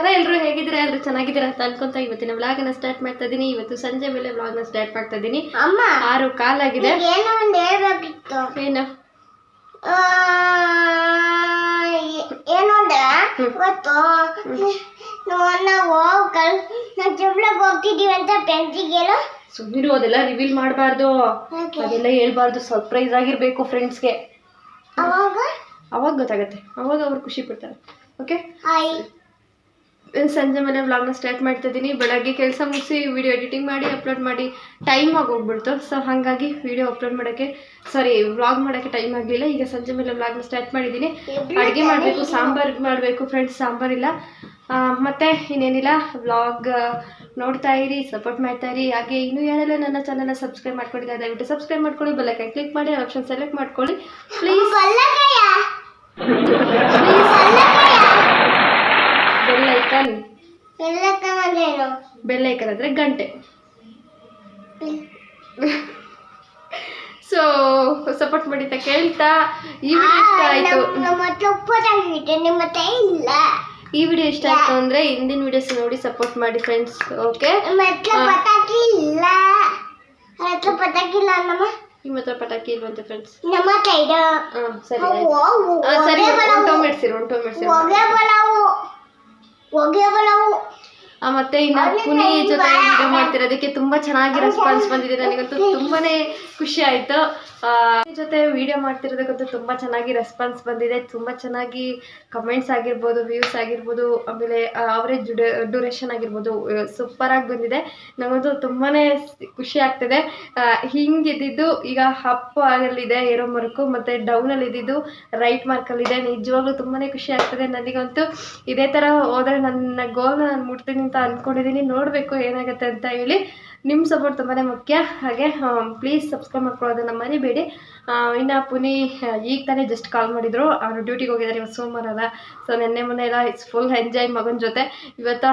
ನಮಸ್ಕಾರ ಎಲ್ಲರೂ ಹೇಗಿದ್ದೀರಾ? ಎಲ್ಲರೂ ಚೆನ್ನಾಗಿದ್ದೀರಾ ಅಂತ ಅನ್ಕೊಂತ ಇವತ್ತಿನ ವ್ಲಾಗ್ನ ಸ್ಟಾರ್ಟ್ ಮಾಡ್ತಾ ಇದ್ದೀನಿ ಇವತ್ತು ಸಂಜೆ ಮೇಲೆ ವ್ಲಾಗ್ನ ಸ್ಟಾರ್ಟ್ ಮಾಡ್ತಾ ಇದ್ದೀನಿ ಅಮ್ಮ ಆರು ಕಾಲಾಗಿದೆ. ಏನೋ ಒಂದು ಹೇಳ್ಬೇಕಿತ್ತು. ಏನು? ಏನು ಅಂದ್ರೆ ಇವತ್ತು ನಾವು- ನಾವು ಜಬ್ಳಗ್ ಹೋಗ್ತಿದೀವಿ ಅಂತ ಫ್ರೆಂಡ್ಸಿಗೆಲ್ಲ ಸುಮ್ಮನಿರು ಅದೆಲ್ಲ ರಿವೀಲ್ ಮಾಡಬಾರ್ದು. ಅದೆಲ್ಲ ಹೇಳ್ಬಾರ್ದು. ಸರ್ಪ್ರೈಸ್ ಆಗಿರ್ಬೇಕು ಫ್ರೆಂಡ್ಸ್ಗೆ ಅವಾಗ? ಅವಾಗ ಗೊತ್ತಾಗತ್ತೆ. ಅವಾಗ ಅವ್ರು ಖುಷಿ ಪಡ್ತಾರೆ. ಓಕೆ ಹಾಯ್ ಸಂಜೆ ಮೇಲೆ ವ್ಲಾಗ್ನ ಸ್ಟಾರ್ಟ್ ಮಾಡ್ತಾ ಇದ್ದೀನಿ ಬೆಳಗ್ಗೆ ಕೆಲಸ ಮುಗಿಸಿ ವಿಡಿಯೋ ಎಡಿಟಿಂಗ್ ಮಾಡಿ ಅಪ್ಲೋಡ್ ಮಾಡಿ. ಟೈಮ್ ಆಗೋಗ್ಬಿಡ್ತು. ಸೊ ಹಾಗಾಗಿ ವೀಡಿಯೋ ಅಪ್ಲೋಡ್ ಮಾಡೋಕ್ಕೆ ಸಾರಿ ವ್ಲಾಗ್ ಮಾಡೋಕ್ಕೆ ಟೈಮ್ ಆಗಲಿಲ್ಲ. ಈಗ ಸಂಜೆ ಮೇಲೆ ವ್ಲಾಗ್ನ ಸ್ಟಾರ್ಟ್ ಮಾಡಿದ್ದೀನಿ. ಅಡುಗೆ ಮಾಡಬೇಕು, ಸಾಂಬಾರ್ ಮಾಡಬೇಕು ಫ್ರೆಂಡ್ಸ್ ಸಾಂಬಾರ್ ಇಲ್ಲ. ಮತ್ತೆ ಇನ್ನೇನಿಲ್ಲ. ವ್ಲಾಗ್ ನೋಡ್ತಾ ಇರಿ ಸಪೋರ್ಟ್ ಮಾಡ್ತಾ ಇರಿ. ಹಾಗೆ ಇನ್ನೂ ಯಾರೆಲ್ಲ ನನ್ನ ಚಾನಲ್ನ ಸಬ್ಸ್ಕ್ರೈಬ್ ಮಾಡ್ಕೊಂಡಿದ್ದಾರೆ, ದಯವಿಟ್ಟು ಸಬ್ಸ್ಕ್ರೈಬ್ ಮಾಡ್ಕೊಳ್ಳಿ. ಬೆಲ್ಲೈಕನ್ ಕ್ಲಿಕ್ ಮಾಡಿ ಆಪ್ಷನ್ ಸೆಲೆಕ್ಟ್ ಮಾಡ್ಕೊಳ್ಳಿ. ಪ್ಲೀಸ್ ಬೆಲ್ಲೈಕನ್ ಅಂದರೆ ಗಂಟೆ. ಸೊ ಸಪೋರ್ಟ್ ಮಾಡಿ ಅಂತ ಕೇಳ್ತಾ? ಈ ವಿಡಿಯೋ ಇಷ್ಟ ಆಯ್ತು. ಹತ್ರ ಇಲ್ಲ. ಈ ವಿಡಿಯೋ ಇಷ್ಟ ಆಯ್ತು ಅಂದ್ರೆ ಹಿಂದಿನ ವಿಡಿಯೋಸ್ ನೋಡಿ ಸಪೋರ್ಟ್ ಮಾಡಿ ಫ್ರೆಂಡ್ಸ್ ಓಕೆ ಇಲ್ಲ. ಹತ್ರ ಪಟಾಕಿ ಇಲ್ಲ ನಮ್ಮ ನಿಮ್ಮ ಹತ್ರ ಪಟಾಕಿ ಇಲ್ವಂತೆ ಫ್ರೆಂಡ್ಸ್ ನಮ್ಮ ಹತ್ರ ಇದೆ. ಹಾ ಸರಿ ಸರಿ ಹೊಗೆ ಹೊಗೆ ಆ, ಮತ್ತೆ ಇನ್ನು ಪುನಿ ಜೊತೆ ವಿಡಿಯೋ ಮಾಡ್ತಿರೋದಕ್ಕೆ ತುಂಬಾ ಚೆನ್ನಾಗಿ ರೆಸ್ಪಾನ್ಸ್ ಬಂದಿದೆ. ನನಗಂತೂ ತುಂಬಾನೇ ಖುಷಿ ಆಯ್ತು. ಜೊತೆ ವಿಡಿಯೋ ಮಾಡ್ತಿರೋದಕ್ಕಂತೂ ತುಂಬಾ ಚೆನ್ನಾಗಿ ರೆಸ್ಪಾನ್ಸ್ ಬಂದಿದೆ. ತುಂಬಾ ಚೆನ್ನಾಗಿ ಕಮೆಂಟ್ಸ್ ಆಗಿರ್ಬೋದು ವ್ಯೂಸ್ ಆಗಿರ್ಬೋದು ಆಮೇಲೆ ಅವರೇಜ್ ಡ್ಯೂರೇಷನ್ ಆಗಿರ್ಬೋದು ಸೂಪರ್ ಆಗಿ ಬಂದಿದೆ. ನಮಗಂತೂ ತುಂಬಾನೇ ಖುಷಿ ಆಗ್ತಿದೆ. ಆ, ಹಿಂಗಿದ್ದಿದ್ದು ಈಗ ಅಪ್ ಆಗಲಿದೆ ಏರೋ ಮಾರ್ಕು ಮತ್ತೆ ಡೌನ್ ಅಲ್ಲಿ ಇದ್ದಿದ್ದು ರೈಟ್ ಮಾರ್ಕಲ್ಲಿದೆ ನಿಜವಾಗ್ಲೂ ತುಂಬಾನೇ ಖುಷಿ ಆಗ್ತದೆ. ನನಗಂತೂ ಇದೇ ಥರ ಹೋದ್ರೆ ನನ್ನ ಗೋಲ್ನ ನಾನು ಮುಟ್ತೀನಿ ಅಂತ ಅಂದ್ಕೊಂಡಿದ್ದೀನಿ ನೋಡಬೇಕು ಏನಾಗುತ್ತೆ ಅಂತ ಹೇಳಿ. ನಿಮ್ಮ ಸಪೋರ್ಟ್ ತುಂಬಾ ಮುಖ್ಯ. ಹಾಗೆ ಪ್ಲೀಸ್ ಸಬ್ಸ್ಕ್ರೈಬ್ ಮಾಡ್ಕೊಳ್ಳೋದನ್ನ ಮರಿಬೇಡಿ. ಇನ್ನು ಪುನಿ ಈಗ ತಾನೇ ಜಸ್ಟ್ ಕಾಲ್ ಮಾಡಿದ್ರು. ಅವರು ಡ್ಯೂಟಿಗೆ ಹೋಗಿದ್ದಾರೆ ಇವತ್ತು ಸೋಮವಾರ ಅಲ್ಲ. ಸೊ ನೆನ್ನೆ ಮೊನ್ನೆ ಎಲ್ಲ ಫುಲ್ ಎಂಜಾಯ್ ಮಗನ ಜೊತೆ. ಇವತ್ತು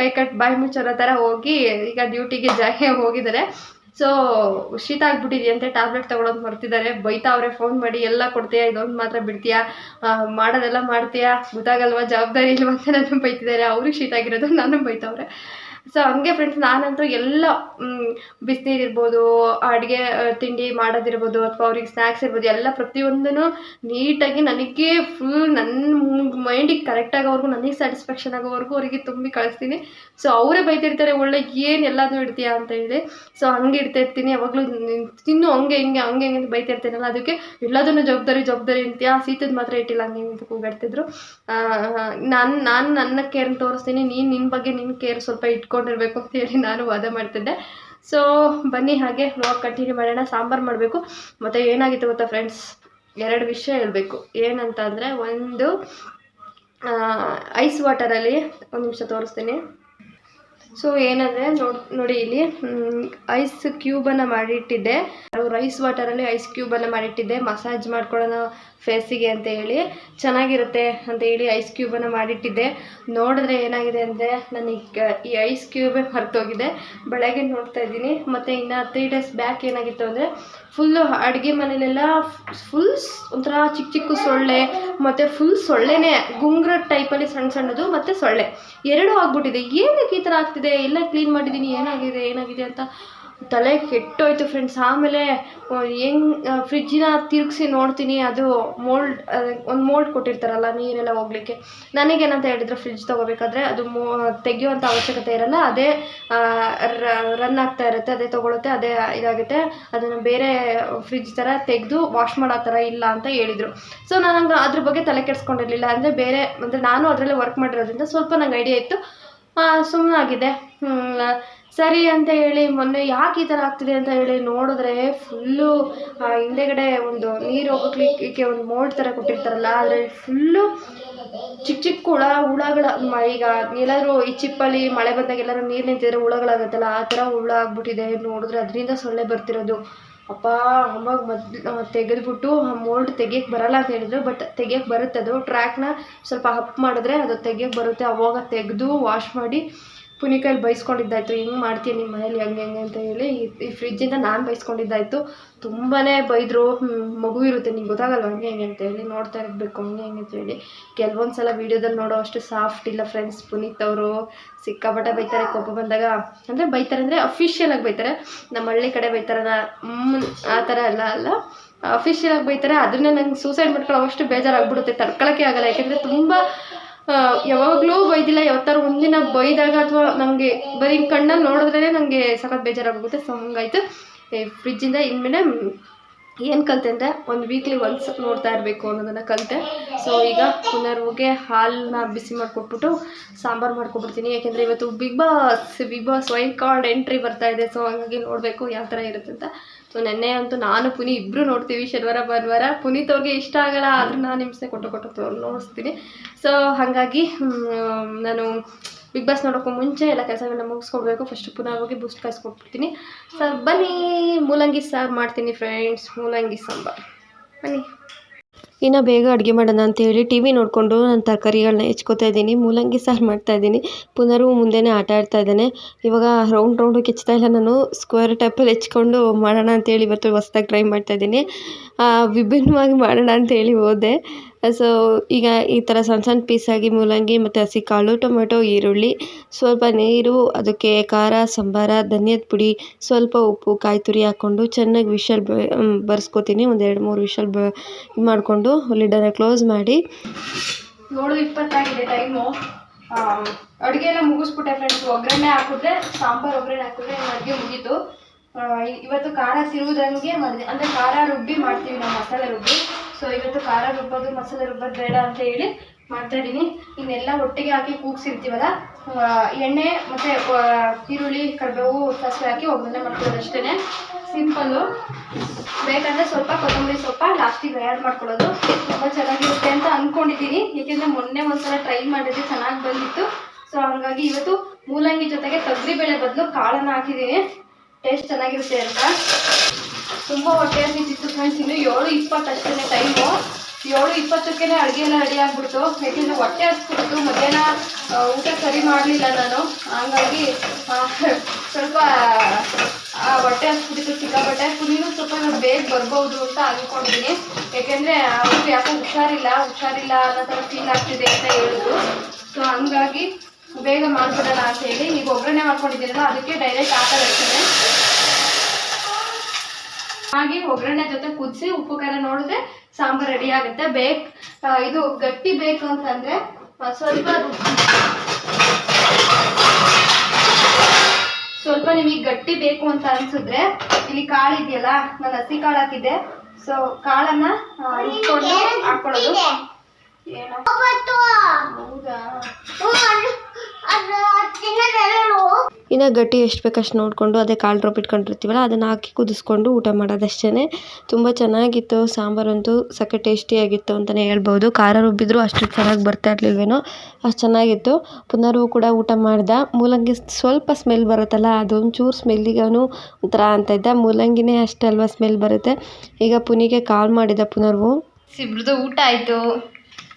ಕೈ ಕಟ್ ಬಾಯಿ ಮುಚ್ಚೋರೋ ಥರ ಹೋಗಿ ಈಗ ಡ್ಯೂಟಿಗೆ ಜಾಯ್ ಹೋಗಿದ್ದಾರೆ ಸೊ ಶೀತ ಆಗ್ಬಿಟ್ಟಿದೆಯಂತೆ ಟ್ಯಾಬ್ಲೆಟ್ ತಗೊಳೋದು ಮರ್ತಿದ್ದಾರೆ ಅವರೇ ಫೋನ್ ಮಾಡಿ ಎಲ್ಲ ಕೊಡ್ತೀಯಾ? ಇದೊಂದು ಮಾತ್ರ ಬಿಡ್ತೀಯಾ? ಮಾಡೋದೆಲ್ಲ ಮಾಡ್ತೀಯಾ? ಗೊತ್ತಾಗಲ್ವಾ? ಜವಾಬ್ದಾರಿ ಇಲ್ವಾ ಅಂತ ನಾನು ಬೈತಿದ್ದಾರೆ ಅವ್ರಿಗೆ ಶೀತ ಆಗಿರೋದು, ನಾನು ಬೈತಾವ್ರೆ. ಸೊ ಹಂಗೆ ಫ್ರೆಂಡ್ಸ್ ನಾನಂತೂ ಎಲ್ಲ ಬಿಸಿನೀರು ಇರ್ಬೋದು, ಅಡುಗೆ ತಿಂಡಿ ಮಾಡೋದಿರ್ಬೋದು, ಅಥವಾ ಅವ್ರಿಗೆ ಸ್ನ್ಯಾಕ್ಸ್ ಇರ್ಬೋದು, ಎಲ್ಲ ಪ್ರತಿಯೊಂದೂ ನೀಟಾಗಿ ನನಗೆ ಫುಲ್ ನನ್ನ ಮೈಂಡಿಗೆ ಕರೆಕ್ಟ್ ಆಗೋವರೆಗೂ ನನಗೆ ಸ್ಯಾಟಿಸ್ಫ್ಯಾಕ್ಷನ್ ಆಗೋವರೆಗೂ ಅವರಿಗೆ ತುಂಬಿ ಕಳಿಸ್ತೀನಿ. ಸೊ ಅವರೇ ಬೈತಿರ್ತಾರೆ, ಒಳ್ಳೆ ಏನು ಎಲ್ಲಾನು ಇಡ್ತೀಯಾ ಅಂತ ಹೇಳಿ ಸೊ ಹಂಗೆ ಇಡ್ತಾ ಇರ್ತೀನಿ, ಯಾವಾಗಲೂ ತಿನ್ನು, ಹಂಗೆ, ಹಿಂಗೆ ಹಂಗೆ, ಹಿಂಗೆ ಬೈತಿರ್ತೀನಲ್ಲ, ಅದಕ್ಕೆ ಎಲ್ಲದನ್ನು ಜವಾಬ್ದಾರಿ ಜವಾಬ್ದಾರಿ ಅಂತೀಯಾ? ಸೀತದ ಮಾತ್ರ ಇಟ್ಟಿಲ್ಲ, ಹಂಗೆ, ಹಿಂಗೆ ಕೂಗಾಡ್ತಿದ್ರು. ನಾನು ನಾನು ನನ್ನ ಕೇರ್ನ ತೋರಿಸ್ತೀನಿ, ನೀನು ನಿನ್ನ ಬಗ್ಗೆ ನಿನ್ನ ಕೇರ್ ಸ್ವಲ್ಪ ಇಟ್ಕೊಂಡಿರ್ಬೇಕು ಅಂತ ಹೇಳಿ ನಾನು ವಾದ ಮಾಡ್ತಿದ್ದೆ. ಸೊ ಬನ್ನಿ ಹಾಗೆ ವ್ಲಾಗ್ ಕಂಟಿನ್ಯೂ ಮಾಡೋಣ. ಸಾಂಬಾರು ಮಾಡಬೇಕು. ಮತ್ತು ಏನಾಗಿತ್ತು ಗೊತ್ತಾ ಫ್ರೆಂಡ್ಸ್ ಎರಡು ವಿಷಯ ಹೇಳಬೇಕು. ಏನಂತ ಅಂದರೆ ಒಂದು ಐಸ್ ವಾಟರಲ್ಲಿ ಒಂದು ನಿಮಿಷ ತೋರಿಸ್ತೀನಿ. ಸೊ ಏನಂದರೆ, ನೋಡಿ ನೋಡಿ ಇಲ್ಲಿ ಐಸ್ ಕ್ಯೂಬನ್ನು ಮಾಡಿಟ್ಟಿದ್ದೆ. ರೈಸ್ ವಾಟರಲ್ಲಿ ಐಸ್ ಕ್ಯೂಬನ್ನು ಮಾಡಿಟ್ಟಿದ್ದೆ. ಮಸಾಜ್ ಮಾಡ್ಕೊಳ್ಳೋಣ ಫೇಸಿಗೆ ಅಂತ ಹೇಳಿ. ಚೆನ್ನಾಗಿರುತ್ತೆ ಅಂತ ಹೇಳಿ ಐಸ್ ಕ್ಯೂಬನ್ನು ಮಾಡಿಟ್ಟಿದ್ದೆ. ನೋಡಿದ್ರೆ ಏನಾಗಿದೆ ಅಂದರೆ ನನಗೆ ಈ ಐಸ್ ಕ್ಯೂಬೇ ಮರ್ತೋಗಿದೆ. ಬೆಳಗ್ಗೆ ನೋಡ್ತಾ ಇದ್ದೀನಿ. ಮತ್ತು ಇನ್ನು ತ್ರೀ ಡೇಸ್ ಬ್ಯಾಕ್ ಏನಾಗಿತ್ತು ಅಂದರೆ ಫುಲ್ಲು ಅಡುಗೆ ಮನೇಲೆಲ್ಲ ಫುಲ್ ಒಂಥರ ಚಿಕ್ಕ ಚಿಕ್ಕ ಸೊಳ್ಳೆ, ಮತ್ತು ಫುಲ್ ಸೊಳ್ಳೆನೇ ಗುಂಗ್ರ ಟೈಪಲ್ಲಿ ಸಣ್ಣ ಸಣ್ಣದು, ಮತ್ತು ಸೊಳ್ಳೆ. ಎರಡೂ ಆಗ್ಬಿಟ್ಟಿದೆ. ಏನಕ್ಕೆ ಈ ಥರ ಆಗ್ತಿದೆ? ಎಲ್ಲ ಕ್ಲೀನ್ ಮಾಡಿದ್ದೀನಿ. ಏನಾಗಿದೆ? ಏನಾಗಿದೆ ಅಂತ ತಲೆ ಕೆಟ್ಟೋಯ್ತು ಫ್ರೆಂಡ್ಸ್ ಆಮೇಲೆ ಹೆಂಗ್ ಫ್ರಿಜ್ಜಿನ ತಿರುಗಿಸಿ ನೋಡ್ತೀನಿ, ಅದು ಮೋಲ್ಡ್ ಒಂದು ಮೋಲ್ಡ್ ಕೊಟ್ಟಿರ್ತಾರಲ್ಲ, ನೀರೆಲ್ಲ ಹೋಗ್ಲಿಕ್ಕೆ. ನನಗೇನಂತ ಹೇಳಿದ್ರು ಫ್ರಿಜ್ ತೊಗೋಬೇಕಾದ್ರೆ ಅದು ಮೋ ಅವಶ್ಯಕತೆ ಇರಲ್ಲ, ಅದೇ ರನ್ ಆಗ್ತಾ ಇರುತ್ತೆ, ಅದೇ ತೊಗೊಳುತ್ತೆ, ಅದೇ ಇದಾಗುತ್ತೆ. ಅದನ್ನು ಬೇರೆ ಫ್ರಿಜ್ ಥರ ತೆಗೆದು ವಾಶ್ ಮಾಡೋ ಥರ ಇಲ್ಲ ಅಂತ ಹೇಳಿದರು. ಸೊ ನಾನು ಅದ್ರ ಬಗ್ಗೆ ತಲೆ ಕೆಡಿಸ್ಕೊಂಡಿರಲಿಲ್ಲ. ಅಂದರೆ ಬೇರೆ, ಅಂದರೆ ನಾನು ಅದರಲ್ಲೇ ವರ್ಕ್ ಮಾಡಿರೋದ್ರಿಂದ ಸ್ವಲ್ಪ ನಂಗೆ ಐಡಿಯಾ ಇತ್ತು. ಸುಮ್ಮನಾಗಿದೆ ಸರಿ ಅಂತ ಹೇಳಿ, ಮೊನ್ನೆ ಯಾಕೆ ಈ ಥರ ಆಗ್ತಿದೆ ಅಂತ ಹೇಳಿ ನೋಡಿದ್ರೆ ಫುಲ್ಲು ಹಿಂದೆಗಡೆ ಒಂದು ನೀರು ಹೋಗಲಿಕ್ಕೆ ಒಂದು ಮೋಲ್ಡ್ ಥರ ಕೊಟ್ಟಿರ್ತಾರಲ್ಲ, ಅದರಲ್ಲಿ ಫುಲ್ಲು ಚಿಕ್ಕ ಚಿಕ್ಕ ಹುಳ, ಹುಳಗಳ ಈಗ ಎಲ್ಲಾದರೂ ಈ ಚಿಪ್ಪಲ್ಲಿ ಮಳೆ ಬಂದಾಗ ಎಲ್ಲರೂ ನೀರು ನಿಂತಿದ್ರೆ ಹುಳಗಳಾಗುತ್ತಲ್ಲ, ಆ ಥರ ಹುಳ ಆಗ್ಬಿಟ್ಟಿದೆ ನೋಡಿದ್ರೆ ಅದರಿಂದ ಸೊಳ್ಳೆ ಬರ್ತಿರೋದು. ಅಪ್ಪ ಅವಾಗ ಮೊದ್ಲು ತೆಗೆದ್ಬಿಟ್ಟು ಆ ಮೋಲ್ಡ್ ತೆಗಿಯಕ್ಕೆ ಬರಲ್ಲ ಅಂತ ಹೇಳಿದ್ರು ಬಟ್ ತೆಗಿಯಕ್ಕೆ ಬರುತ್ತೆ ಅದು ಟ್ರ್ಯಾಕ್ನ ಸ್ವಲ್ಪ ಹಪ್ ಮಾಡಿದ್ರೆ ಅದು ತೆಗಿಯಕ್ಕೆ ಬರುತ್ತೆ, ಅವಾಗ ತೆಗೆದು ವಾಶ್ ಮಾಡಿ ಪುನಿಕೈಲಿ ಬೈಸ್ಕೊಂಡಿದ್ದಾಯ್ತು. ಹಿಂಗೆ ಮಾಡ್ತೀನಿ ನಿಮ್ಮ ಮನೇಲಿ, ಹಂಗೆ ಹಂಗೆ ಅಂತ ಹೇಳಿ ಈ- ಈ ಫ್ರಿಜ್ಜಿಂದ ನಾನು ಬೈಸ್ಕೊಂಡಿದ್ದಾಯ್ತು. ತುಂಬಾ ಬೈದರು. ಮಗು ಇರುತ್ತೆ, ನಿಂಗೆ ಗೊತ್ತಾಗಲ್ಲ ಹಂಗೆ, ಹೆಂಗೆ ಅಂತ ಹೇಳಿ ನೋಡ್ತಾ ಇರಬೇಕು. ಹಂಗೆ, ಹೆಂಗೆ ಅಂತ ಹೇಳಿ ಕೆಲವೊಂದು ಸಲ ವೀಡಿಯೋದಲ್ಲಿ ನೋಡೋ ಅಷ್ಟು ಸಾಫ್ಟ್ ಇಲ್ಲ ಫ್ರೆಂಡ್ಸ್ ಪುನೀತ್ ಅವರು ಸಿಕ್ಕಾಪಟ್ಟೆ ಬೈತಾರೆ. ಕೋಪ ಬಂದಾಗ ಅಂದರೆ ಬೈತಾರೆ ಅಂದರೆ ಅಫಿಷಿಯಲ್ ಆಗಿ ಬೈತಾರೆ. ನಮ್ಮ ಹಳ್ಳಿ ಕಡೆ ಬೈತಾರಲ್ಲ ಆ ಥರ ಎಲ್ಲ ಅಲ್ಲ. ಅಫಿಷಿಯಲ್ ಆಗಿ ಬೈತಾರೆ. ಅದನ್ನೇ ನಂಗೆ ಸೂಸೈಡ್ ಮಾಡ್ಕೊಳ್ಳೋ ಅಷ್ಟು ಬೇಜಾರಾಗ್ಬಿಡುತ್ತೆ. ತಡ್ಕೊಳಕ್ಕೆ ಆಗಲ್ಲ. ಯಾಕೆಂದರೆ ತುಂಬ ಯಾವಾಗಲೂ ಬೈದಿಲ್ಲ ಯಾವತ್ತಾರು ಒಂದಿನ ಬೈದಾಗ ಅಥವಾ ನಮಗೆ ಬರೀ ಕಣ್ಣಲ್ಲಿ ನೋಡಿದ್ರೇ ನನಗೆ ಸಖತ್ ಬೇಜಾರಾಗುತ್ತೆ ಸೊ ಹಂಗಾಯ್ತು. ಫ್ರಿಜ್ಜಿಂದ ಇನ್ಮೇಲೆ ಏನು ಕಲಿತೆ ಅಂದರೆ ಒಂದು ವೀಕ್ಲಿ ಒನ್ಸ್ ನೋಡ್ತಾ ಇರಬೇಕು ಅನ್ನೋದನ್ನು ಕಲಿತೆ. ಸೊ ಈಗ ಪುನರ್ವಿಗೆ ಹಾಲನ್ನ ಬಿಸಿ ಮಾಡಿಕೊಟ್ಬಿಟ್ಟು ಸಾಂಬಾರು ಮಾಡ್ಕೊಬಿಡ್ತೀನಿ. ಯಾಕೆಂದರೆ ಇವತ್ತು Big Boss Big Boss wild card entry ಬರ್ತಾ ಇದೆ. ಸೊ ಹಂಗಾಗಿ ನೋಡಬೇಕು ಯಾವ ಥರ ಇರುತ್ತೆ ಅಂತ ಸೊ ನೆನ್ನೆ ಅಂತೂ ನಾನು ಪುನಿ ಇಬ್ಬರು ನೋಡ್ತೀವಿ, ಶನಿವಾರ, ಭಾನುವಾರ. ಪುನೀತ್ ಅವ್ರಿಗೆ ಇಷ್ಟ ಆಗಲ್ಲ, ಆದ್ರೂ ನಾನು ನಿಮ್ಸೆ ಕೊಟ್ಟು ಕೊಟ್ಟು ತೋರ್ ನೋಡಿಸ್ತೀನಿ. ಸೊ ಹಾಗಾಗಿ ನಾನು ಬಿಗ್ ಬಾಸ್ ನೋಡೋಕ್ಕೂ ಮುಂಚೆ ಎಲ್ಲ ಕೆಲಸಗಳನ್ನ ಮುಗಿಸ್ಕೊಡ್ಬೇಕು. ಫಸ್ಟ್ ಪುನಃ ಹೋಗಿ ಬೂಸ್ಟ್ ಕಾಯಿಸ್ಕೊಟ್ಬಿಡ್ತೀನಿ ಸೊ ಬನ್ನಿ, ಮೂಲಂಗಿ ಸಾರು ಮಾಡ್ತೀನಿ ಫ್ರೆಂಡ್ಸ್ ಮೂಲಂಗಿ ಸಾಂಬಾರು. ಬನ್ನಿ. ಇನ್ನು ಬೇಗ ಅಡುಗೆ ಮಾಡೋಣ ಅಂತೇಳಿ ಟಿ ವಿ ನೋಡಿಕೊಂಡು ನಾನು ತರಕಾರಿಗಳನ್ನ ಹೆಚ್ಕೋತಾ ಇದ್ದೀನಿ. ಮೂಲಂಗಿ ಸಾರು ಮಾಡ್ತಾ ಇದ್ದೀನಿ. ಪುನರು ಮುಂದೆನೇ ಆಟ ಆಡ್ತಾ ಇದ್ದಾನೆ. ಇವಾಗ ರೌಂಡ್ ರೌಂಡು ಕೆಚ್ತಾ ಇಲ್ಲ ನಾನು. ಸ್ಕ್ವೇರ್ ಟೈಪಲ್ಲಿ ಹೆಚ್ಕೊಂಡು ಮಾಡೋಣ ಅಂತೇಳಿ ಇವತ್ತು ಹೊಸ್ದಾಗಿ ಟ್ರೈ ಮಾಡ್ತಾ ಇದ್ದೀನಿ. ವಿಭಿನ್ನವಾಗಿ ಮಾಡೋಣ ಅಂತೇಳಿ ಹೋದೆ. ಸೊ ಈಗ ಈ ಥರ ಸಣ್ಣ ಸಣ್ಣ ಪೀಸಾಗಿ ಮೂಲಂಗಿ ಮತ್ತು ಹಸಿ ಕಾಳು ಟೊಮೆಟೊ, ಈರುಳ್ಳಿ, ಸ್ವಲ್ಪ ನೀರು, ಅದಕ್ಕೆ ಖಾರ, ಸಂಬಾರ, ಧನಿಯದ ಪುಡಿ, ಸ್ವಲ್ಪ ಉಪ್ಪು ಕಾಯಿ ತುರಿ ಹಾಕ್ಕೊಂಡು ಚೆನ್ನಾಗಿ ವಿಷಲ್ ಬರ್ಸ್ಕೊತೀನಿ. ಒಂದು ಎರಡು ಮೂರು ವಿಷಲ್ ಬ, ಇದು ಮಾಡಿಕೊಂಡು ಲಿಡನ್ನ ಕ್ಲೋಸ್ ಮಾಡಿ. ಏಳು ಇಪ್ಪತ್ತಾಗಿದೆ ಟೈಮು ಅಡುಗೆ ಎಲ್ಲ ಮುಗಿಸ್ಬಿಟ್ಟೆ ಫ್ರೆಂಡ್ಸ್ ಒಗ್ಗರಣೆ ಹಾಕಿದ್ರೆ, ಸಾಂಬಾರು ಒಗ್ಗರಣೆ ಹಾಕಿದ್ರೆ ಅಡುಗೆ ಮುಗೀತು. ಇವತ್ತು ಖಾರ ಸಿರುವುದಂಗೆ ಮಾಡಿದೆ, ಅಂದರೆ ಖಾರ ರುಬ್ಬಿ ಮಾಡ್ತೀವಿ, ನಾವು ಮಸಾಲೆ ರುಬ್ಬಿ. ಸೊ ಇವತ್ತು ಖಾರ ರುಬ್ಬೋದು ಮಸಾಲೆ ರುಬ್ಬೋದು ಬೇಡ ಅಂತ ಹೇಳಿ ಮಾಡ್ತಾ ಇದ್ದೀನಿ. ಇನ್ನೆಲ್ಲ ಒಟ್ಟಿಗೆ ಹಾಕಿ ಕೂಗ್ಸಿರ್ತೀವಲ್ಲ ಎಣ್ಣೆ ಮತ್ತು ಈರುಳ್ಳಿ, ಕರಿಬೇವು, ಸಾಸಿವೆ ಹಾಕಿ ಒಗ್ಗರಣೆ ಮಾಡ್ಕೊಳ್ಳೋದು ಅಷ್ಟೇ ಸಿಂಪಲ್ಲು ಬೇಕಂದರೆ ಸ್ವಲ್ಪ ಕೊತ್ತಂಬರಿ ಸೊಪ್ಪ ಲಾಸ್ಟಿಗೆ ಆ್ಯಡ್ ಮಾಡ್ಕೊಳ್ಳೋದು. ತುಂಬ ಚೆನ್ನಾಗಿರುತ್ತೆ ಅಂತ ಅಂದ್ಕೊಂಡಿದ್ದೀನಿ ಏಕೆಂದರೆ ಮೊನ್ನೆ ಒಂದ್ಸಲ ಟ್ರೈ ಮಾಡಿದ್ರೆ ಚೆನ್ನಾಗಿ ಬಂದಿತ್ತು. ಸೊ ಹಂಗಾಗಿ ಇವತ್ತು ಮೂಲಂಗಿ ಜೊತೆಗೆ ತೊಗರಿಬೇಳೆ ಬದಲು ಕಾಳನ್ನು ಹಾಕಿದ್ದೀನಿ. ಟೇಸ್ಟ್ ಚೆನ್ನಾಗಿರುತ್ತೆ ಅಂತ. ತುಂಬ ಹೊಟ್ಟೆ ಹಸಿತಿತ್ತು ಫ್ರೆಂಡ್ಸ್ ಇನ್ನು ಏಳು ಇಪ್ಪತ್ತು ಅಷ್ಟೇ ಟೈಮು ಏಳು ಇಪ್ಪತ್ತಕ್ಕೇ ಅಡುಗೆ ಎಲ್ಲ ರೆಡಿ ಆಗಿಬಿಡ್ತು. ಯಾಕೆಂದರೆ ಹೊಟ್ಟೆ ಹಸ್ಬಿಡ್ತು ಮಧ್ಯಾಹ್ನ ಊಟ ಸರಿ ಮಾಡಲಿಲ್ಲ ನಾನು. ಹಂಗಾಗಿ ಸ್ವಲ್ಪ ಹೊಟ್ಟೆ ಚಿಕ್ಕ ಸಿಕ್ಕಾಪಟ್ಟೆ ಪುನೀನು ಸ್ವಲ್ಪ ನಾನು ಬೇಗ ಬರ್ಬೋದು ಅಂತ ಅಂದ್ಕೊಂಡಿದ್ದೀನಿ ಯಾಕೆಂದರೆ ಅವರು ಯಾಕೋ ಹುಷಾರಿಲ್ಲ ಹುಷಾರಿಲ್ಲ ಅನ್ನೋ ಥರ ಫೀಲ್ ಆಗ್ತಿದೆ ಅಂತ ಹೇಳಿದ್ರು. ಸೊ ಹಂಗಾಗಿ ಬೇಗ ಮಾಡ್ಬಿಡೋಣ ಅಂತ ಹೇಳಿ. ಈಗ ಒಗ್ಗರಣೆ ಮಾಡ್ಕೊಂಡಿದ್ದೀರಲ್ಲ ಅದಕ್ಕೆ ಡೈರೆಕ್ಟ್ ಹಾಕೋದಿರ್ತದೆ ಹಾಗೆ ಒಗ್ಗರಣೆ ಜೊತೆ ಕುದಿಸಿ ಉಪ್ಪು ಖಾರ ನೋಡಿದ್ರೆ ಸಾಂಬಾರ್ ರೆಡಿ ಆಗುತ್ತೆ. ಬೇಕ್ ಇದು ಗಟ್ಟಿ ಬೇಕು ಅಂತಂದ್ರೆ ಸ್ವಲ್ಪ ಸ್ವಲ್ಪ ನಿಮಗೆ ಗಟ್ಟಿ ಬೇಕು ಅಂತ ಅನ್ಸಿದ್ರೆ ಇಲ್ಲಿ ಕಾಳು ಇದೆಯಲ್ಲ ನಾನು ಹಸಿ ಕಾಳು ಹಾಕಿದ್ದೆ. ಸೊ ಕಾಳನ್ನ ಹಾಕೊಳ್ಳೋದು ಏನೋ ಅವತ್ತು ಹೌದಾ ಹ್ಮ್, ಅದು ತಿನ್ನೋದೆಲ್ಲರೂ ಇನ್ನು ಗಟ್ಟಿ ಎಷ್ಟು ಬೇಕಷ್ಟು ನೋಡಿಕೊಂಡು ಅದೇ ಕಾಳು ಡ್ರಾಪ್ ಇಟ್ಕೊಂಡಿರ್ತೀವಲ್ಲ, ಅದನ್ನು ಹಾಕಿ ಕುದಿಸ್ಕೊಂಡು ಊಟ ಮಾಡೋದಷ್ಟೇ ತುಂಬ ಚೆನ್ನಾಗಿತ್ತು, ಸಾಂಬಾರಂತೂ ಸಕ್ಕ ಟೇಸ್ಟಿಯಾಗಿತ್ತು ಅಂತಲೇ ಹೇಳ್ಬೋದು. ಖಾರ ರುಬ್ಬಿದ್ರು ಅಷ್ಟು ಚೆನ್ನಾಗಿ ಬರ್ತಾ ಇರಲಿಲ್ವೇನೋ, ಅಷ್ಟು ಚೆನ್ನಾಗಿತ್ತು. ಪುನರ್ವೂ ಕೂಡ ಊಟ ಮಾಡ್ದ. ಮೂಲಂಗಿ ಸ್ವಲ್ಪ ಸ್ಮೆಲ್ ಬರುತ್ತಲ್ಲ ಅದೊಂಚೂರು ಸ್ಮೆಲ್ಲಿಗೂ ಒಂಥರ ಅಂತ ಇದ್ದ ಮೂಲಂಗಿನೇ ಅಷ್ಟೇ ಅಲ್ವಾ ಸ್ಮೆಲ್ ಬರುತ್ತೆ. ಈಗ ಪುನಿಗೆ ಕಾಲ್ ಮಾಡಿದ ಪುನರ್ವು. ಸಿಬ್ರದು ಊಟ ಆಯಿತು.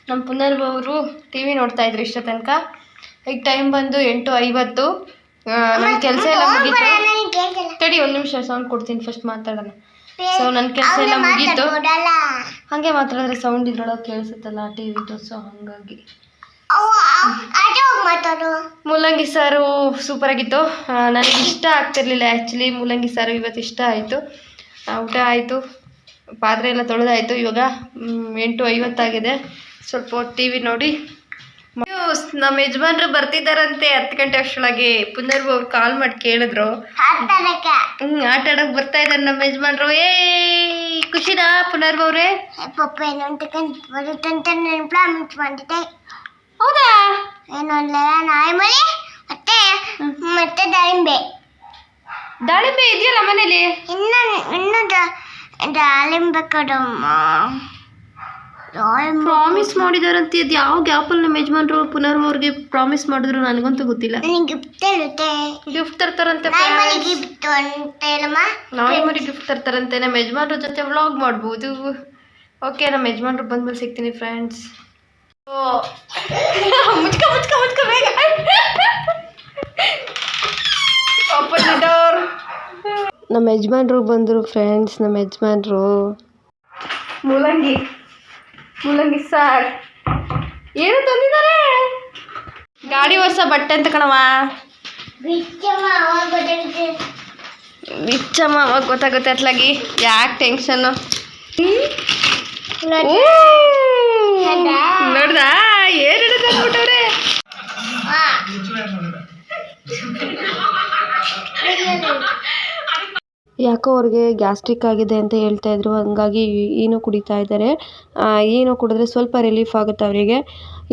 ನಮ್ಮ ಪುನರ್ವ ಅವರು ಟಿ ವಿ ನೋಡ್ತಾ ಇದ್ರು ಇಷ್ಟ ತನಕ. ಈಗ ಟೈಮ್ ಬಂದು ಎಂಟು ಐವತ್ತು. ನನ್ನ ಕೆಲಸ ಎಲ್ಲ ಮುಗೀತು. ತಡಿ ಒಂದು ನಿಮಿಷ ಸೌಂಡ್ ಕೊಡ್ತೀನಿ ಫಸ್ಟ್ ಮಾತಾಡೋಣ. ಸೊ ನನ್ನ ಕೆಲಸ ಎಲ್ಲ ಮುಗೀತು. ಹಾಗೆ ಮಾತಾಡಿದ್ರೆ ಸೌಂಡ್ ಇದ್ರೊಳಗೆ ಕೇಳಿಸುತ್ತಲ್ಲ ಟಿವಿ ವಿದು ಸೊ ಹಾಗಾಗಿ. ಮೂಲಂಗಿ ಸಾರು ಸೂಪರ್ ಆಗಿತ್ತು. ನನಗೆ ಇಷ್ಟ ಆಗ್ತಿರ್ಲಿಲ್ಲ ಆ್ಯಕ್ಚುಲಿ ಮೂಲಂಗಿ ಸಾರು ಇವತ್ತು ಇಷ್ಟ ಆಯಿತು. ಊಟ ಆಯಿತು. ಪಾತ್ರೆ ಎಲ್ಲ ತೊಳೆದಾಯಿತು. ಇವಾಗ ಎಂಟು ಐವತ್ತಾಗಿದೆ. ಸ್ವಲ್ಪ ಟಿವಿ ಟಿ ವಿ ನೋಡಿ. ನಮ್ಮ ಯಜಮಾನ್ರು ಬರ್ತಿದಾರಂತೆ ಹತ್ತು ಗಂಟೆ ಅಷ್ಟೊಳಗೆ ಪುನರ್ವ ಅವ್ರು ಕಾಲ್ ಮಾಡಿ ಕೇಳಿದ್ರು. ಹ್ಮ್ ಆಟ ಆಡಕ್ ಬರ್ತಾ ಇದಾರೆ ನಮ್ಮ ಯಜಮಾನ್ರು. ಏ ಖುಷಿನಾ ಪುನರ್ವ ಅವ್ರೆ? ಪಪ್ಪ ಏನು ತಗೊಂಡು ಬರುತ್ತಂತ ನಾನು ಪ್ರಾಮಿಸ್ ಮಾಡಿದ್ದೆ ಹೌದಾ? ನಾಯಿ ಮರಿ ಮತ್ತೆ ಮತ್ತೆ ದಾಳಿಂಬೆ. ದಾಳಿಂಬೆ ಇದೆಯಲ್ಲ ಮನೇಲಿ? ಇನ್ನೊಂದು ಇನ್ನು ದಾಳಿಂಬೆ ಕೊಡಮ್ಮ. ಪ್ರಾಮಿಸ್ ಮಾಡಿದಾರಂತೆ. ಅದು ಯಾವ ಗ್ಯಾಪಲ್ಲಿ ನಮ್ಮ ಯಜಮಾನ್ರು ಪುನರ್ವರ್ಗೆ ಅವ್ರಿಗೆ ಪ್ರಾಮಿಸ್ ಮಾಡಿದ್ರು ನನಗಂತೂ ಗೊತ್ತಿಲ್ಲ. ಗಿಫ್ಟ್ ತರ್ತಾರಂತೆ ನಾಯಿ ಮರಿ ಗಿಫ್ಟ್ ತರ್ತಾರಂತೆ. ನಮ್ಮ ಯಜಮಾನ್ರ ಜೊತೆ ವ್ಲಾಗ್ ಮಾಡ್ಬೋದು. ಓಕೆ ನಮ್ಮ ಯಜಮಾನ್ರು ಬಂದ್ಮೇಲೆ ಸಿಗ್ತೀನಿ ಫ್ರೆಂಡ್ಸ್ ಮುಚ್ಕ ಮುಚ್ಕ ಮುಚ್ಕ ಬೇಗ. ನಮ್ಮ ಯಜಮಾನ್ರು ಬಂದರು ಫ್ರೆಂಡ್ಸ್ ನಮ್ಮ ಯಜಮಾನ್ರು. ಮೂಲಂಗಿ. ಮೂಲಂಗಿ ಸಾರ್. ಏನು ತಂದಿದ್ದಾರೆ? ಗಾಡಿ ಹೊಸ ಬಟ್ಟೆ ಅಂತ ಕಣವ ಬಿಚ್ಚಮ್ಮ ಅವಾಗ ಗೊತ್ತಾಗುತ್ತೆ. ಅತ್ಲಾಗಿ. ಯಾಕೆ ಟೆನ್ಷನ್ನು ನೋಡ್ದಾ? ಏನು ತಂದ್ಬಿಟ್ಟವ್ರೆ. ಯಾಕೋ ಅವ್ರಿಗೆ ಗ್ಯಾಸ್ಟ್ರಿಕ್ ಆಗಿದೆ ಅಂತ ಹೇಳ್ತಾ ಇದ್ರು ಹಾಗಾಗಿ ಈನೋ ಕುಡಿತಾ ಇದ್ದಾರೆ ಏನೋ ಕುಡಿದ್ರೆ ಸ್ವಲ್ಪ ರಿಲೀಫ್ ಆಗುತ್ತೆ ಅವರಿಗೆ.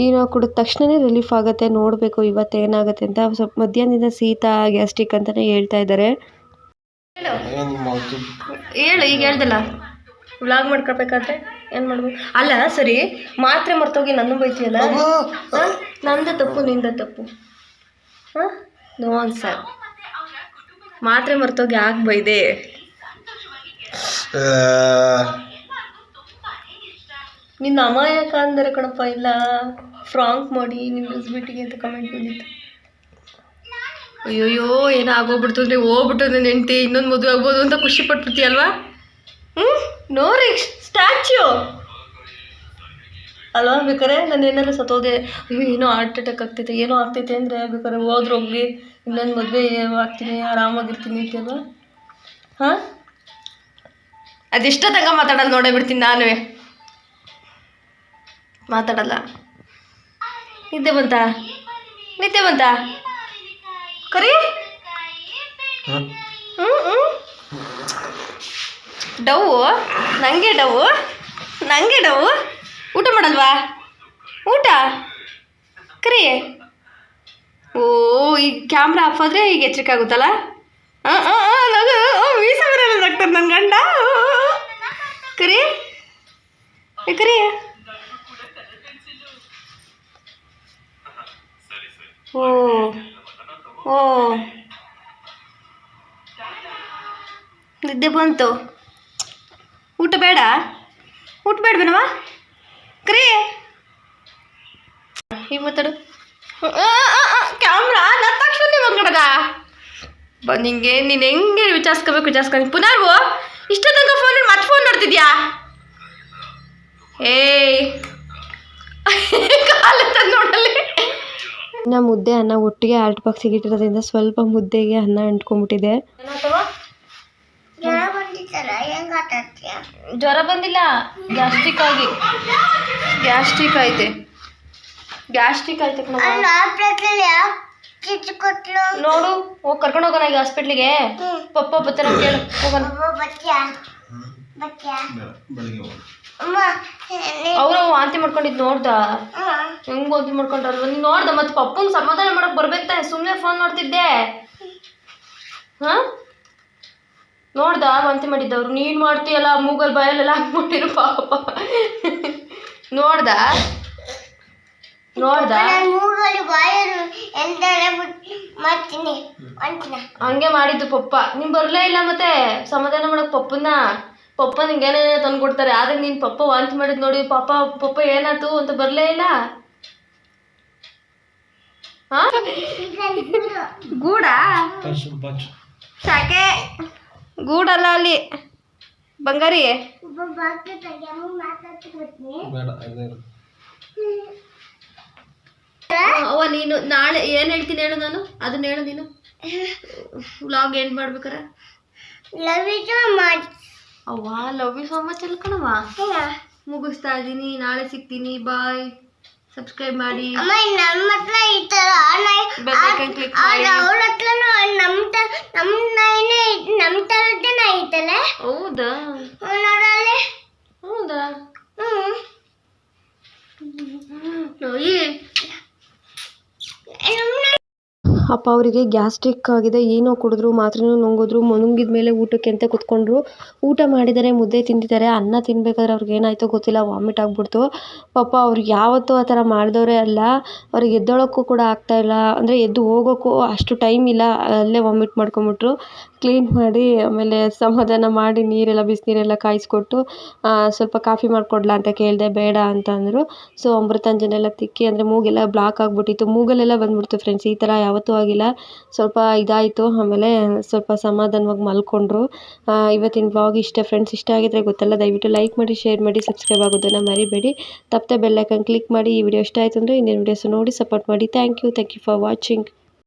ಏನೋ ಕುಡಿದ ತಕ್ಷಣವೇ ರಿಲೀಫ್ ಆಗುತ್ತೆ ನೋಡಬೇಕು ಇವತ್ತು ಏನಾಗುತ್ತೆ ಅಂತ. ಸ್ವಲ್ಪ ಮಧ್ಯಾಹ್ನದಿಂದ ಶೀತ ಗ್ಯಾಸ್ಟ್ರಿಕ್ ಅಂತಲೇ ಹೇಳ್ತಾ ಇದ್ದಾರೆ ಹೇಳು ಈಗ ಹೇಳ್ದಲ್ಲ. ವ್ಲಾಗ್ ಮಾಡ್ಕೊಳ್ಬೇಕಾದ್ರೆ ಏನು ಮಾಡ್ಬೇಕು? ಅಲ್ಲ ಸರಿ ಮಾತ್ರೆ ಮರ್ತೋಗಿ ನನ್ನ ಬೈತೀಯಲ್ಲ? ನಂದ ನಂದು ತಪ್ಪು ನಿಂದ ತಪ್ಪು. ಹಾಂ? ನೋ ಸರ್ ಮಾತ್ರೆ ಮರ್ತೋಗಿ ಯಾಕೆ ಬೈದೆ ನಿನ್ನ ಅಮಾಯಕ ಅಂದರೆ ಕಣಪ್ಪ ಇಲ್ಲ ಫ್ರಾಂಕ್ ಮಾಡಿ ನಿಲ್ಲಿಸ್ಬಿಟ್ಟಿಗೆ ಅಂತ ಕಮೆಂಟ್ ಬಂದಿತ್ತು. ಅಯ್ಯೋಯ್ಯೋ ಏನೋ ಆಗೋಗ್ಬಿಡ್ತು ಅಂದರೆ ಹೋಗ್ಬಿಟ್ಟು ನನ್ನ ಹೆಂಡ್ತಿ ಇನ್ನೊಂದು ಮದುವೆ ಆಗ್ಬೋದು ಅಂತ ಖುಷಿ ಪಟ್ಬಿಡ್ತೀಯಲ್ವಾ? ಹ್ಞೂ ನೋರಿ ಸ್ಟ್ಯಾಚ್ಯೂ ಅಲ್ವಾ ಬೇಕಾರೆ ನಾನು ಏನಾದ್ರು ಸತ್ತೋದೆ. ಅಯ್ಯೋ ಏನೋ ಹಾರ್ಟ್ ಅಟ್ಯಾಕ್ ಆಗ್ತೈತೆ ಏನೋ ಆಗ್ತೈತೆ ಅಂದರೆ ಬೇಕಾದ್ರೆ ಹೋದ್ರೆ ಹೋಗ್ಲಿ ಇನ್ನೊಂದು ಮದುವೆ ಆಗ್ತೀನಿ ಆರಾಮಾಗಿರ್ತೀನಿ ಅಂತೆಲ್ಲ ಹಾಂ? ಅದೆಷ್ಟೋ ತಂಗ ಮಾತಾಡಲ್ಲ ನೋಡೇ ಬಿಡ್ತೀನಿ ನಾನು ಮಾತಾಡಲ್ಲ. ನಿದ್ದೆ ಬಂತ ನಿದ್ದೆ ಬಂತ ಕರಿ ಹ್ಞೂ ಹ್ಞೂ ಡವು ನನಗೆ ಡವು ನನಗೆ ಡವ್ವು ಊಟ ಮಾಡಲ್ವಾ? ಊಟ? ಕರಿ ಓ ಈಗ ಕ್ಯಾಮ್ರಾ ಆಫ್ ಆದರೆ ಈಗ ಎಚ್ಚರಿಕೆ ಆಗುತ್ತಲ್ಲ ಹಾಂ ಹಾಂ ಹಾಂ ನಗು ಮೀಸ ಬರಲ್ಲ ಡಾಕ್ಟರ್ ನನ್ನ ಗಂಡ. ಕರಿ ಕರಿ. ಓ ಓ. ನಿದ್ದೆ ಬಂತು. ಊಟ ಬೇಡ? ಊಟ ಬೇಡ ಬೇಡವೇನವ ಕರಿ. ಈಗ ಮಾತಾಡು? ಕ್ಯಾಮ್ರಾ ನನ್ನ ತಕ್ಷಣ ಬಂದ್ಕಡದ ಬಂದು ಹಿಂಗೆ ನೀನು ಹೆಂಗೆ ವಿಚಾರಿಸ್ಕೋಬೇಕು ವಿಚಾರಿಸ್ಕೊಂಡು ಪುನರ್ವು ಇಷ್ಟ ತನಕ ಫೋನ್ ಮತ್ತೆ ಫೋನ್ ನೋಡ್ತಿದ್ಯಾ? ಏಯ್. ಕಾಲ ನೋಡಲ್ಲಿ. ಇನ್ನು ಮುದ್ದೆ ಅನ್ನ ಒಟ್ಟಿಗೆ ಆಲ್ಟ್ ಬಾಕ್ಸಿಗೆ ಇಟ್ಟಿರೋದ್ರಿಂದ ಸ್ವಲ್ಪ ಮುದ್ದೆಗೆ ಅನ್ನ ಅಂಟ್ಕೊಂಡ್ಬಿಟ್ಟಿದೆ. ಜ್ವರ ಬಂದಿಲ್ಲ ಗ್ಯಾಸ್ಟ್ರಿಕ್ ಆಗಿ. ಗ್ಯಾಸ್ಟ್ರಿಕ್ ಐತೆ. ಗ್ಯಾಸ್ಟ್ರಿಕ್ ಐತೆ ನೋಡು ಹೋಗಿ ಕರ್ಕೊಂಡು ಹೋಗೋಣ ಈಗ ಹಾಸ್ಪಿಟ್ಲಿಗೆ. ಪಪ್ಪ ಬತ್ತಾರ ಅವ್ರ ಹೋಗೋಣ. ಅವರು ವಾಂತಿ ಮಾಡ್ಕೊಂಡಿದ್ ನೋಡ್ದ. ಹೆಂಗ್ ವಾಂತಿ ಮಾಡ್ಕೊಂಡ್ರಲ್ವ ನೀನ್ ನೋಡ್ದ ಮತ್ತೆ ಪಪ್ಪಂಗೆ ಸಮಾಧಾನ ಮಾಡಕ್ ಬರ್ಬೇಕು ತಾನೆ ಸುಮ್ಮನೆ ಫೋನ್ ಮಾಡ್ತಿದ್ದೆ ಹಾ? ನೋಡ್ದ ವಾಂತಿ ಮಾಡಿದ್ದವ್ರು? ನೀನ್ ಮಾಡ್ತೀಯಲ್ಲ ಮೂಗಲ್ ಬಾಯಲ್ಲೆಲ್ಲ ಹಾಕ್ಬಿಟ್ಟಿರು ಪಾಪ. ನೋಡ್ದ? ನೋಡ್ದ? ನಾನು ಮೂಗಲ್ಲಿ ಬಾಯರು ಎಂದರೆ ಮಾಡ್ತೀನಿ. ಅಂತೀನ? ಹಂಗೆ ಮಾಡಿದ್ದು ಪಪ್ಪ. ನೀನ್ ಬರ್ಲೇ ಇಲ್ಲ ಮತ್ತೆ? ಸಮಾಧಾನ ಮಾಡಕ್ ಪಪ್ಪನ ಪಪ್ಪ ನಿಂಗೆ ಏನೇನೋ ತಂದು ಕೊಡ್ತಾರೆ. ಆದ್ರೆ ನೀನ್ ಪಪ್ಪ ವಾಂತಿ ಮಾಡಿದ್ ನೋಡಿ ಪಾಪ ಪಪ್ಪ ಏನಾಯ್ತು ಅಂತ ಬರ್ಲೇ ಇಲ್ಲ? ಹಾ? ಗೂಡ? ಸಾಕೆ. ಗೂಡಲ್ಲ ಅಲ್ಲಿ. ಬಂಗಾರಿ? ಅವ ನೀನು ನಾಳೆ ಏನ್ ಹೇಳ್ತೀನಿ ಹೇಳು ನಾನು? ಅದನ್ನ ಹೇಳು ನೀನು. ವ್ಲಾಗ್ ಎಂಡ್ ಮಾಡ್ಬೇಕಾರ? ಲವ್ ಯು ಸೋ ಮಚ್ ಅವ್ವ ಲವ್ ಯು ಸೋ ಮಚ್ ಅಲ್ಕಣವ ಮುಗಿಸ್ತಾ ಇದ್ದೀನಿ ನಾಳೆ ಸಿಗ್ತೀನಿ ಬಾಯ್ ಸಬ್ಸ್ಕ್ರೈಬ್ ಮಾಡಿ. ಅಮ್ಮ ನಮ್ಮ ಹತ್ರ ಈ ತರ icon ಕ್ಲಿಕ್ ಮಾಡಿ. ಅವ್ರ ಹತ್ರನು ನಮ್ ತ ನಮ್ ನಾಯಿನೇ ಹೌದಾ ಹ್ಮ್, ನೋಡಲ್ಲಿ ಹೌದಾ ಹ್ಮ್ ನೋಡಿ ನಮ್ ಅಪ್ಪ ಅವರಿಗೆ ಗ್ಯಾಸ್ಟ್ರಿಕ್ ಆಗಿದೆ, ಏನೋ ಕುಡಿದ್ರು, ಮಾತ್ರೆನೂ ನುಂಗಿದ್ರು, ನುಂಗಿದ ಮೇಲೆ ಊಟಕ್ಕೆ ಅಂತ ಕೂತ್ಕೊಂಡ್ರು. ಊಟ ಮಾಡಿದ್ದಾರೆ ಮುದ್ದೆ ತಿಂದಿದ್ದಾರೆ, ಅನ್ನ ತಿನ್ಬೇಕಾದ್ರೆ ಅವ್ರಿಗೆ ಏನಾಯ್ತೋ ಗೊತ್ತಿಲ್ಲ, ವಾಮಿಟ್ ಆಗಿಬಿಡ್ತು. ಪಾಪ ಅವ್ರಿಗೆ ಯಾವತ್ತೂ ಆ ಥರ ಮಾಡಿದವರೇ ಅಲ್ಲ, ಅವ್ರಿಗೆ ಎದ್ದೇಳೋಕ್ಕೂ ಕೂಡ ಆಗ್ತಾಯಿಲ್ಲ ಅಂದರೆ ಎದ್ದು ಹೋಗೋಕ್ಕೂ ಅಷ್ಟು ಟೈಮ್ ಇಲ್ಲ, ಅಲ್ಲೇ ವಾಮಿಟ್ ಮಾಡ್ಕೊಂಬಿಟ್ರು. ಕ್ಲೀನ್ ಮಾಡಿ, ಆಮೇಲೆ ಸಮಾಧಾನ ಮಾಡಿ, ನೀರೆಲ್ಲ ಬಿಸಿನೀರೆಲ್ಲ ಕಾಯಿಸ್ಕೊಟ್ಟು ಸ್ವಲ್ಪ ಕಾಫಿ ಮಾಡಿಕೊಡ್ಲಾ ಅಂತ ಕೇಳಿದೆ, ಬೇಡ ಅಂತ ಅಂದರು. ಸೊ ಅಮೃತಾಂಜನೆಲ್ಲ ತಿಕ್ಕಿ, ಅಂದರೆ ಮೂಗೆಲ್ಲ ಬ್ಲಾಕ್ ಆಗಿಬಿಟ್ಟಿತ್ತು. ಮೂಗಲ್ಲೆಲ್ಲ ಬಂದ್ಬಿಡ್ತು ಫ್ರೆಂಡ್ಸ್ ಈ ಥರ ಯಾವತ್ತೂ ಆಗಿಲ್ಲ ಸ್ವಲ್ಪ ಇದಾಯಿತು. ಆಮೇಲೆ ಸ್ವಲ್ಪ ಸಮಾಧಾನವಾಗಿ ಮಲ್ಕೊಂಡ್ರು. ಇವತ್ತಿನ ಬ್ಲಾಗ್ ಇಷ್ಟ ಫ್ರೆಂಡ್ಸ್ ಇಷ್ಟ ಆಗಿದ್ರೆ ಗೊತ್ತಲ್ಲ, ದಯವಿಟ್ಟು ಲೈಕ್ ಮಾಡಿ ಶೇರ್ ಮಾಡಿ ಸಬ್ಸ್ಕ್ರೈಬ್ ಆಗೋದನ್ನು ಮರಿಬೇಡಿ. ತಪ್ಪದೆ ಬೆಲ್ಲೈಕನ್ ಕ್ಲಿಕ್ ಮಾಡಿ ಈ ವಿಡಿಯೋ ಇಷ್ಟ ಆಯಿತು ಅಂದರೆ ಇನ್ನೇನು ವಿಡಿಯೋಸ್ ನೋಡಿ ಸಪೋರ್ಟ್ ಮಾಡಿ. Thank you thank you for watching